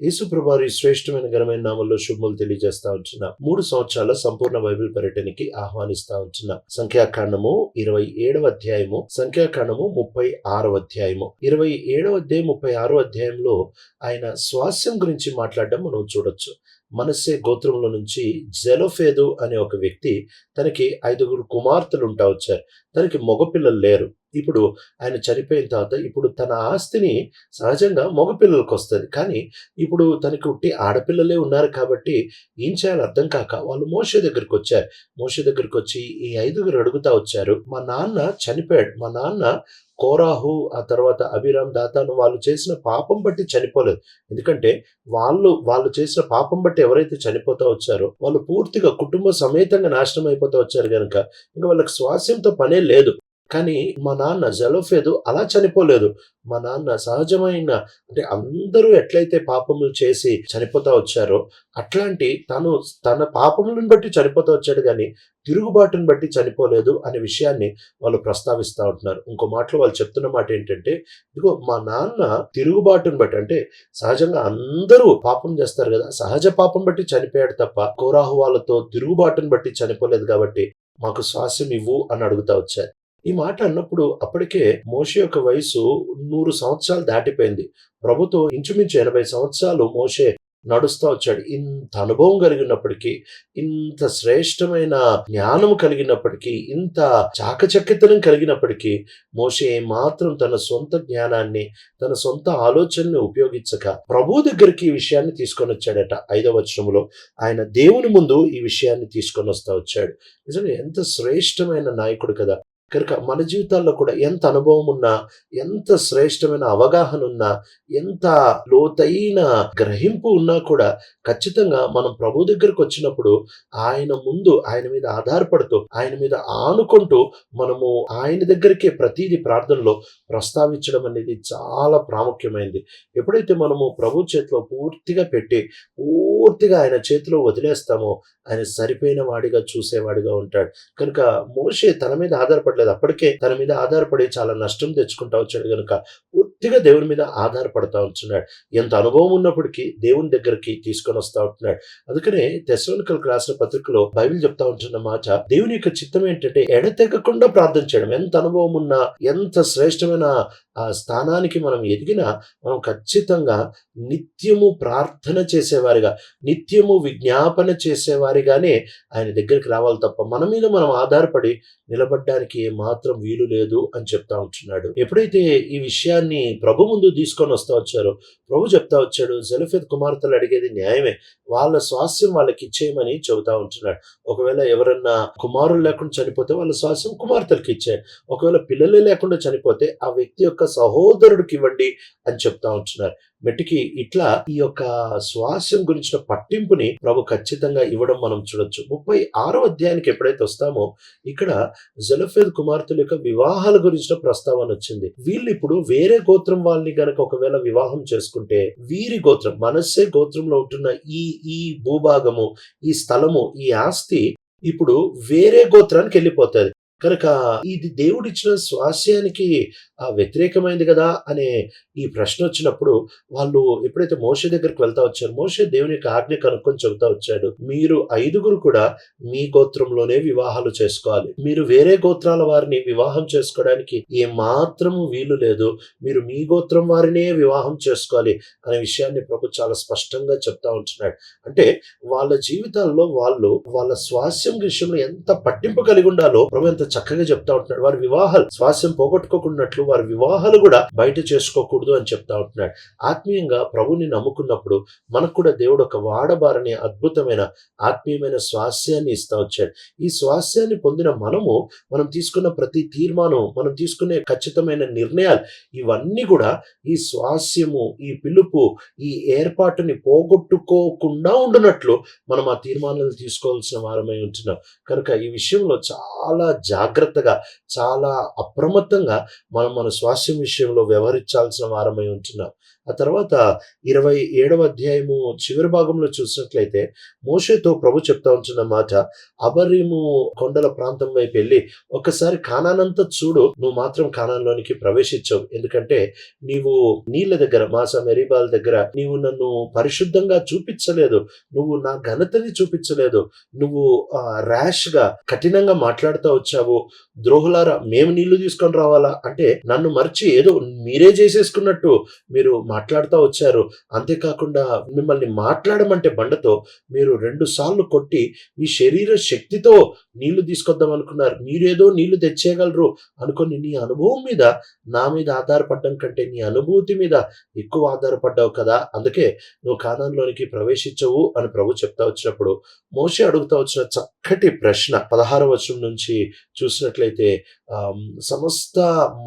యేసుప్రభారి శ్రేష్టమైన ఘనమైన నామంలో శుభములు తెలియజేస్తా వచ్చిన మూడు సంవత్సరాల సంపూర్ణ బైబిల్ పర్యటనకి ఆహ్వానిస్తా వచ్చిన సంఖ్యాకాండము ఇరవై ఏడవ అధ్యాయము సంఖ్యాకాండము ముప్పై ఆరవ అధ్యాయము. ఇరవై ఏడవ అధ్యాయం ముప్పై ఆరో అధ్యాయంలో ఆయన స్వాస్యం గురించి మాట్లాడడం మనం చూడొచ్చు. మనస్సే గోత్రంలో నుంచి జెలోఫేదు అనే ఒక వ్యక్తి తనకి ఐదుగురు కుమార్తెలు ఉంటా వచ్చారు. తనకి మగపిల్లలు లేరు. ఇప్పుడు ఆయన చనిపోయిన తర్వాత ఇప్పుడు తన ఆస్తిని సహజంగా మగపిల్లలకు వస్తుంది కానీ ఇప్పుడు తనకి ఉట్టి ఆడపిల్లలే ఉన్నారు కాబట్టి ఏం చేయాలి అర్థం కాక వాళ్ళు మోషే దగ్గరికి వచ్చారు మోషే దగ్గరికి వచ్చి ఈ ఐదుగురు అడుగుతా వచ్చారు. మా నాన్న చనిపోయాడు. మా నాన్న కోరాహు ఆ తర్వాత అభిరామ్ దాతాను వాళ్ళు చేసిన పాపం బట్టి చనిపోలేదు. ఎందుకంటే వాళ్ళు వాళ్ళు చేసిన పాపం బట్టి ఎవరైతే చనిపోతా వచ్చారో వాళ్ళు పూర్తిగా కుటుంబ సమేతంగా నాశనం అయిపోతా వచ్చారు కనుక ఇంకా వాళ్ళకి స్వాస్యంతో పనే లేదు. కానీ మా నాన్న జలోఫేదు అలా చనిపోలేదు. మా నాన్న సహజమైన అంటే అందరూ ఎట్లయితే పాపములు చేసి చనిపోతా వచ్చారో అట్లాంటి తను తన పాపములను బట్టి చనిపోతా వచ్చాడు కానీ తిరుగుబాటును బట్టి చనిపోలేదు అనే విషయాన్ని వాళ్ళు ప్రస్తావిస్తూ ఉంటున్నారు. ఇంకో మాటలో వాళ్ళు చెప్తున్న మాట ఏంటంటే ఇదిగో మా నాన్న తిరుగుబాటును బట్టి అంటే సహజంగా అందరూ పాపం చేస్తారు కదా సహజ పాపం బట్టి చనిపోయాడు తప్ప కోరాహు వాళ్ళతో తిరుగుబాటును బట్టి చనిపోలేదు కాబట్టి మాకు స్వాస్యం ఇవ్వు అని అడుగుతా వచ్చారు. ఈ మాట అన్నప్పుడు అప్పటికే మోషే యొక్క వయసు నూరు సంవత్సరాలు దాటిపోయింది. ప్రభుత్వం ఇంచుమించు ఎనభై సంవత్సరాలు మోషే నడుస్తూ వచ్చాడు. ఇంత అనుభవం కలిగినప్పటికీ ఇంత శ్రేష్టమైన జ్ఞానం కలిగినప్పటికీ ఇంత చాకచక్యతనం కలిగినప్పటికీ మోషే మాత్రం తన సొంత జ్ఞానాన్ని తన సొంత ఆలోచనని ఉపయోగించక ప్రభు దగ్గరికి ఈ విషయాన్ని తీసుకొని వచ్చాడట ఐదవ వచనంలో ఆయన దేవుని ముందు ఈ విషయాన్ని తీసుకొని వస్తా వచ్చాడు. నిజంగా ఎంత శ్రేష్టమైన నాయకుడు కదా. కనుక మన జీవితాల్లో కూడా ఎంత అనుభవం ఉన్నా ఎంత శ్రేష్టమైన అవగాహన ఉన్నా ఎంత లోతైన గ్రహింపు ఉన్నా కూడా ఖచ్చితంగా మనం ప్రభు దగ్గరకు వచ్చినప్పుడు ఆయన ముందు ఆయన మీద ఆధారపడుతూ ఆయన మీద ఆనుకుంటూ మనము ఆయన దగ్గరికే ప్రతిదీ ప్రార్థనలో ప్రస్తావించడం అనేది చాలా ప్రాముఖ్యమైనది ఎప్పుడైతే మనము ప్రభు చేతిలో పూర్తిగా పెట్టి పూర్తిగా ఆయన చేతిలో వదిలేస్తామో ఆయన సరిపోయిన వాడిగా చూసేవాడిగా ఉంటాడు. కనుక మోషే తన మీద ఆధారపడి ఆధారపడలేదు అప్పటికే తన మీద ఆధారపడి చాలా నష్టం తెచ్చుకుంటా వచ్చాడు కనుక పూర్తిగా దేవుని మీద ఆధారపడతా ఉంటున్నాడు. ఎంత అనుభవం ఉన్నప్పటికీ దేవుని దగ్గరికి తీసుకొని వస్తా ఉంటున్నాడు. అందుకనే దశవనకలకు రాసిన పత్రికలో బైబిల్ చెప్తా ఉంటున్న మాట దేవుని యొక్క చిత్తం ఏంటంటే ఎడతెగకుండా ప్రార్థన చేయడం. ఎంత అనుభవం ఉన్నా ఎంత శ్రేష్టమైన ఆ స్థానానికి మనం ఎదిగినా మనం ఖచ్చితంగా నిత్యము ప్రార్థన చేసేవారిగా నిత్యము విజ్ఞాపన చేసేవారిగానే ఆయన దగ్గరికి రావాలి తప్ప మన మీద మనం ఆధారపడి నిలబడ్డానికి మాత్రం వీలు లేదు అని చెప్తా ఉంటున్నాడు. ఎప్పుడైతే ఈ విషయాన్ని ప్రభు ముందు తీసుకొని వస్తా వచ్చారో ప్రభు చెప్తా వచ్చాడు జలఫెద్ కుమార్తెలు అడిగేది న్యాయమే వాళ్ళ స్వాస్యం వాళ్ళకి ఇచ్చేయమని చెబుతా ఉంటున్నాడు. ఒకవేళ ఎవరన్నా కుమారులు లేకుండా చనిపోతే వాళ్ళ స్వాస్యం కుమార్తెలకు ఇచ్చే ఒకవేళ పిల్లలే లేకుండా చనిపోతే ఆ వ్యక్తి యొక్క సహోదరుడికి ఇవ్వండి అని చెప్తా ఉంటున్నారు. మెట్టికి ఇట్లా ఈ యొక్క స్వాస్యం గురించిన పట్టింపుని ప్రభు ఖచ్చితంగా ఇవ్వడం మనం చూడొచ్చు. ముప్పై ఆరో అధ్యాయానికి ఎప్పుడైతే వస్తామో ఇక్కడ జలఫేద్ కుమార్తెల యొక్క వివాహాల గురించిన ప్రస్తావన వచ్చింది. వీళ్ళు ఇప్పుడు వేరే గోత్రం వాళ్ళని గనక ఒకవేళ వివాహం చేసుకుంటే వీరి గోత్రం మనస్సే గోత్రంలో ఉంటున్న ఈ ఈ భూభాగము ఈ స్థలము ఈ ఆస్తి ఇప్పుడు వేరే గోత్రానికి వెళ్ళిపోతుంది. కనుక ఇది దేవుడిచ్చిన స్వాస్యానికి ఆ వ్యతిరేకమైంది కదా అనే ఈ ప్రశ్న వచ్చినప్పుడు వాళ్ళు ఎప్పుడైతే మోషే దగ్గరికి వెళ్తా వచ్చారు మోషే దేవుని యొక్క ఆజ్ఞ కనుక్కొని చెబుతా వచ్చాడు మీరు ఐదుగురు కూడా మీ గోత్రంలోనే వివాహాలు చేసుకోవాలి. మీరు వేరే గోత్రాల వారిని వివాహం చేసుకోవడానికి ఏ మాత్రము వీలు లేదు. మీరు మీ గోత్రం వారినే వివాహం చేసుకోవాలి అనే విషయాన్ని ప్రభు చాలా స్పష్టంగా చెప్తా ఉంటున్నాడు. అంటే వాళ్ళ జీవితాల్లో వాళ్ళు వాళ్ళ స్వాస్యం విషయంలో ఎంత పట్టింపు కలిగి ఉండాలో ప్రభు ఎంత చక్కగా చెప్తా ఉంటున్నాడు. వారి వివాహాలు స్వాస్యం పోగొట్టుకోకున్నట్లు వారి వివాహాలు కూడా బయట చేసుకోకూడదు అని చెప్తా ఉంటున్నాడు. ఆత్మీయంగా ప్రభుని నమ్ముకున్నప్పుడు మనకు కూడా దేవుడు ఒక వాడబారని అద్భుతమైన ఆత్మీయమైన స్వాస్యాన్ని ఇస్తా వచ్చాడు. ఈ స్వాస్యాన్ని పొందిన మనము మనం తీసుకున్న ప్రతి తీర్మానం మనం తీసుకునే ఖచ్చితమైన నిర్ణయాలు ఇవన్నీ కూడా ఈ స్వాస్యము ఈ పిలుపు ఈ ఏర్పాటుని పోగొట్టుకోకుండా ఉండనట్లు మనం ఆ తీర్మానాలు తీసుకోవాల్సిన వారమై ఉంటున్నాం. కనుక ఈ విషయంలో చాలా జాగ్రత్తగా చాలా అప్రమత్తంగా మనం మన స్వాస్థ్యం విషయంలో వ్యవహరించాల్సిన వారమై ఉంటున్నాం. ఆ తర్వాత ఇరవై ఏడవ అధ్యాయము చివరి భాగంలో చూసినట్లయితే మోషేతో ప్రభు చెప్తా ఉంటున్న మాట అబరీము కొండల ప్రాంతం వైపు వెళ్ళి ఒక్కసారి కానానంతా చూడు నువ్వు మాత్రం కానాన్లోనికి ప్రవేశించవు. ఎందుకంటే నీవు నీళ్ళ దగ్గర మాస మెరీబాల్ దగ్గర నీవు నన్ను పరిశుద్ధంగా చూపించలేదు. నువ్వు నా ఘనతని చూపించలేదు. నువ్వు ర్యాష్గా కఠినంగా మాట్లాడుతూ వచ్చావు. ద్రోహులారా మేము నీళ్ళు తీసుకొని రావాలా? అంటే నన్ను మర్చి ఏదో మీరే చేసేసుకున్నట్టు మీరు మాట్లాడుతూ వచ్చారు. అంతేకాకుండా మిమ్మల్ని మాట్లాడమంటే బండతో మీరు రెండు సార్లు కొట్టి మీ శరీర శక్తితో నీళ్ళు తీసుకొద్దాం అనుకున్నారు. మీరేదో నీళ్ళు తెచ్చేయగలరు అనుకుని నీ అనుభవం మీద నా మీద ఆధారపడడం కంటే నీ అనుభూతి మీద ఎక్కువ ఆధారపడ్డావు కదా. అందుకే నువ్వు కానంలోనికి ప్రవేశించవు అని ప్రభు చెప్తా వచ్చినప్పుడు మోసే అడుగుతా వచ్చిన చక్కటి ప్రశ్న పదహారు వచనం నుంచి చూసినట్లయితే సమస్త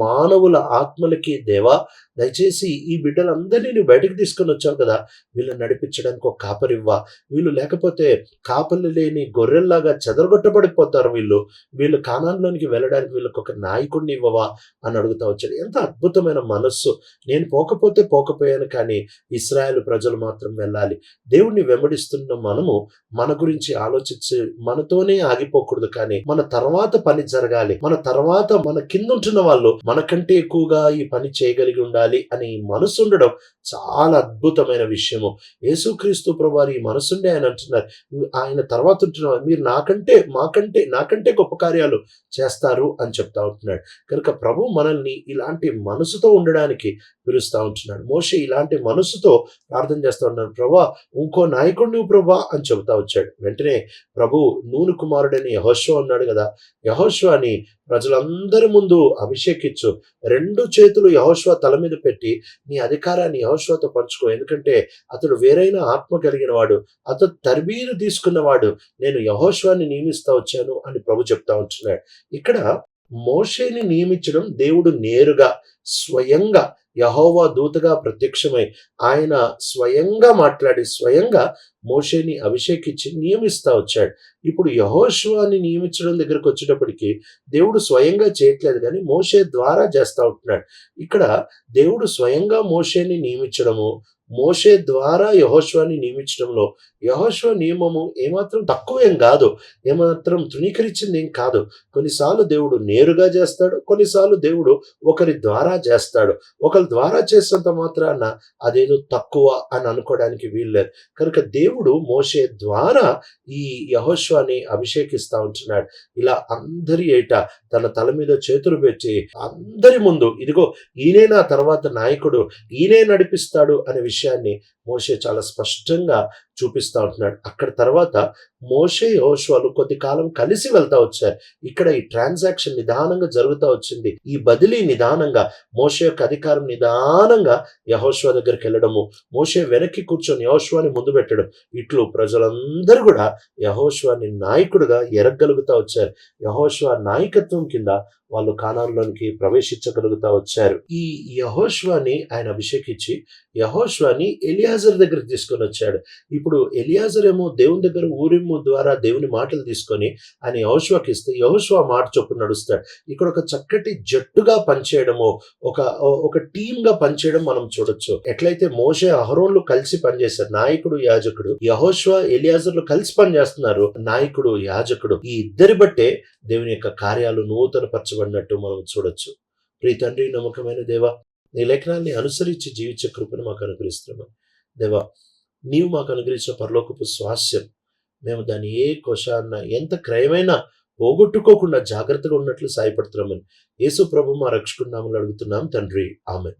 మానవుల ఆత్మలకి దేవా దయచేసి ఈ బిడ్డలందరినీ నువ్వు బయటకు తీసుకొని వచ్చావు కదా వీళ్ళని నడిపించడానికి ఒక కాపరివ్వా వీళ్ళు లేకపోతే కాపర్లు లేని గొర్రెల్లాగా చెదరగొట్టబడిపోతారు వీళ్ళు. వీళ్ళు కానాల్లోనికి వెళ్ళడానికి వీళ్ళకి ఒక నాయకుడిని ఇవ్వవా అని అడుగుతా వచ్చాడు. ఎంత అద్భుతమైన మనస్సు. నేను పోకపోతే పోకపోయాను కానీ ఇస్రాయేల్ ప్రజలు మాత్రం వెళ్ళాలి. దేవుణ్ణి వెంబడిస్తున్న మనము మన గురించి ఆలోచించి మనతోనే ఆగిపోకూడదు కానీ మన తర్వాత పని జరగాలి. మన తర్వాత మన కింద ఉంటున్న వాళ్ళు మనకంటే ఎక్కువగా ఈ పని చేయగలిగి ఉండాలి అని మనసు ఉండడం చాలా అద్భుతమైన విషయము. యేసుక్రీస్తు ప్రభువారు ఈ మనసుండే ఆయన అంటున్నారు. ఆయన తర్వాత ఉంటున్న మీరు నాకంటే మాకంటే నాకంటే గొప్ప కార్యాలు చేస్తారు అని చెప్తా ఉంటున్నాడు. కనుక ప్రభు మనల్ని ఇలాంటి మనసుతో ఉండడానికి పిలుస్తా ఉంటున్నాడు. మోషే ఇలాంటి మనసుతో ప్రార్థన చేస్తూ ఉన్నాడు ప్రభా ఇంకో నాయకుడు నువ్వు ప్రభా అని చెబుతా వచ్చాడు. వెంటనే ప్రభు నూనె కుమారుడని యహోశ్వ అన్నాడు కదా. యహోశ్వాని ప్రజలందరి ముందు అభిషేకించు. రెండు చేతులు యహోశ్వ తల మీద పెట్టి నీ అధికారాన్ని యహోశ్వతో పంచుకో. ఎందుకంటే అతడు వేరైన ఆత్మ కలిగిన వాడు అతడు తర్బీలు తీసుకున్నవాడు. నేను యహోశ్వాన్ని నియమిస్తా వచ్చాను అని ప్రభు చెప్తా ఉంటున్నాడు. ఇక్కడ మోషేని నియమించడం దేవుడు నేరుగా స్వయంగా యహోవా దూతగా ప్రత్యక్షమై ఆయన స్వయంగా మాట్లాడి స్వయంగా మోషేని అభిషేకించి నియమిస్తా వచ్చాడు. ఇప్పుడు యహోశివాని నియమించడం దగ్గరకు వచ్చేటప్పటికి దేవుడు స్వయంగా చేయట్లేదు కానీ మోషే ద్వారా చేస్తా ఉంటున్నాడు. ఇక్కడ దేవుడు స్వయంగా మోషేని నియమించడము మోషే ద్వారా యహోశ్వాన్ని నియమించడంలో యహోశ్వ నియమము ఏమాత్రం తక్కువేం కాదు ఏమాత్రం తృణీకరించింది ఏం కాదు. కొన్నిసార్లు దేవుడు నేరుగా చేస్తాడు కొన్నిసార్లు దేవుడు ఒకరి ద్వారా చేస్తాడు. ఒకరి ద్వారా చేసినంత మాత్రాన అదేదో తక్కువ అని అనుకోవడానికి వీల్లేదు. కనుక దేవుడు మోషే ద్వారా ఈ యహోశ్వాన్ని అభిషేకిస్తా ఉంటున్నాడు. ఇలా అందరి ఏట తన తల మీద చేతులు పెట్టి అందరి ముందు ఇదిగో ఈయనే నా తర్వాత నాయకుడు ఈయనే నడిపిస్తాడు అనే విషయం విషయాన్ని మోషే చాలా స్పష్టంగా చూపిస్తా ఉంటున్నాడు. అక్కడ తర్వాత మోషే యహోశ్వాలు కొద్ది కాలం కలిసి వెళ్తా వచ్చారు. ఇక్కడ ఈ ట్రాన్సాక్షన్ నిదానంగా జరుగుతూ వచ్చింది. ఈ బదిలీ నిదానంగా మోషే యొక్క అధికారం నిదానంగా యహోశ్వ దగ్గరికి వెళ్ళడము మోషే వెనక్కి కూర్చొని యహోశ్వాని ముందు పెట్టడం ఇట్లు ప్రజలందరూ కూడా యహోశ్వాని నాయకుడుగా ఎరగలుగుతా వచ్చారు. యహోశ్వ నాయకత్వం కింద వాళ్ళు కానాల్లోనికి ప్రవేశించగలుగుతా వచ్చారు. ఈ యహోశ్వాని ఆయన అభిషేకించి యహోశ్వాని ఎలియాజర్ దగ్గరికి తీసుకొని వచ్చాడు. ఇప్పుడు ఇప్పుడు ఏమో దేవుని దగ్గర ఊరిమ్ము ద్వారా దేవుని మాటలు తీసుకొని ఆయన యహోశ్వాకి ఇస్తే యహోశ్వా మాట చొప్పున నడుస్తాడు. ఇక్కడ ఒక చక్కటి జట్టుగా పనిచేయడము ఒక ఒక టీంగా పనిచేయడం మనం చూడొచ్చు. ఎట్లయితే మోషే అహరోన్లు కలిసి పనిచేశారు నాయకుడు యాజకుడు యహోశ్వ ఎలియాజర్లు కలిసి పనిచేస్తున్నారు నాయకుడు యాజకుడు ఈ ఇద్దరి బట్టే దేవుని యొక్క కార్యాలు నూతన పరచబడినట్టు మనం చూడొచ్చు. ప్రీ తండ్రి నమ్మకమైన దేవ నీ లేఖనాన్ని అనుసరించి జీవించే కృపను మాకు అనుగ్రహిస్తున్నాం దేవా నీవు మాకు అనుగ్రహించిన పరలోకపు స్వాస్యం. మేము దాన్ని ఏ కోశాన్న ఎంత క్రయమైనా పోగొట్టుకోకుండా జాగ్రత్తగా ఉన్నట్లు సాయపడుతున్నామని. యేసు ప్రభు మా రక్షకుడు నామలు అడుగుతున్నాం తండ్రి. ఆమె